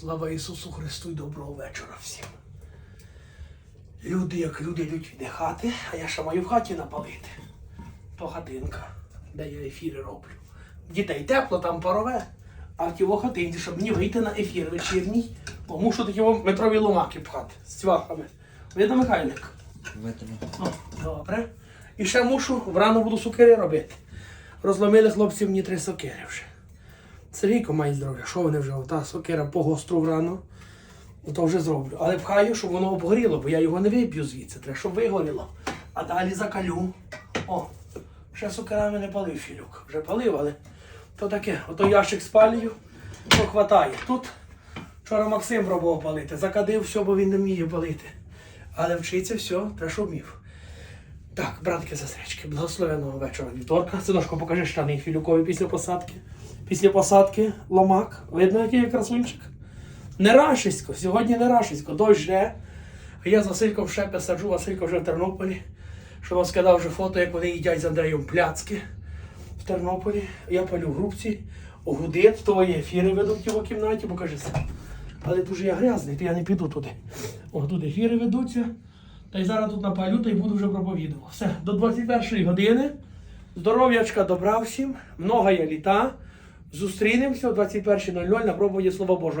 Слава Ісусу Христу і доброго вечора всім. Люди, як люди, йдуть віддихати, а я ще маю в хаті напалити. То хатинка, де я ефіри роблю. Дітей тепло, там парове, а в тіво хатинці, щоб мені вийти на ефір вечірній, бо мушу такі метрові ломаки пхати з цвяхами. Видно, Михайлик? Видно. О, добре. І ще мушу, врано буду сокири робити. Розломили хлопці мені три сокири вже. Сергійко має здоров'я, що вони вже, та сокира погостру врано, ну, то вже зроблю. Але пхаю, щоб воно обгоріло, бо я його не вип'ю звідси, треба, щоб вигоріло. А далі закалю. О, ще сокирами не палив філюк. Вже палив, але то таке. Ото ящик спалюю, то хватає. Тут вчора Максим пробував палити, закадив все, бо він не вміє палити. Але вчиться все, те, що вмів. Так, братки сестрички, благословенного вечора вівторка. Синошко, покажи штани Філюкові після посадки. Після посадки ломак. Видно, який я красунчик? Не рашисько, сьогодні не рашисько, дощ же. А я з Васильком в шепе саджу, Василько вже в Тернополі. Що вам скидав вже фото, як вони їдять з Андреєм пляцки в Тернополі. Я палю в грубці, огудит, твої ефіри ведуть в його кімнаті, покажи. Але дуже я грязний, то я не піду туди. О, тут ефіри ведуться. Та й зараз тут напалю, та й буду вже проповідувати. Все, до 21 години. Здоров'ячка, добра всім, много є літа. Зустрінемося о 21.00 на проповіді Слова Божого.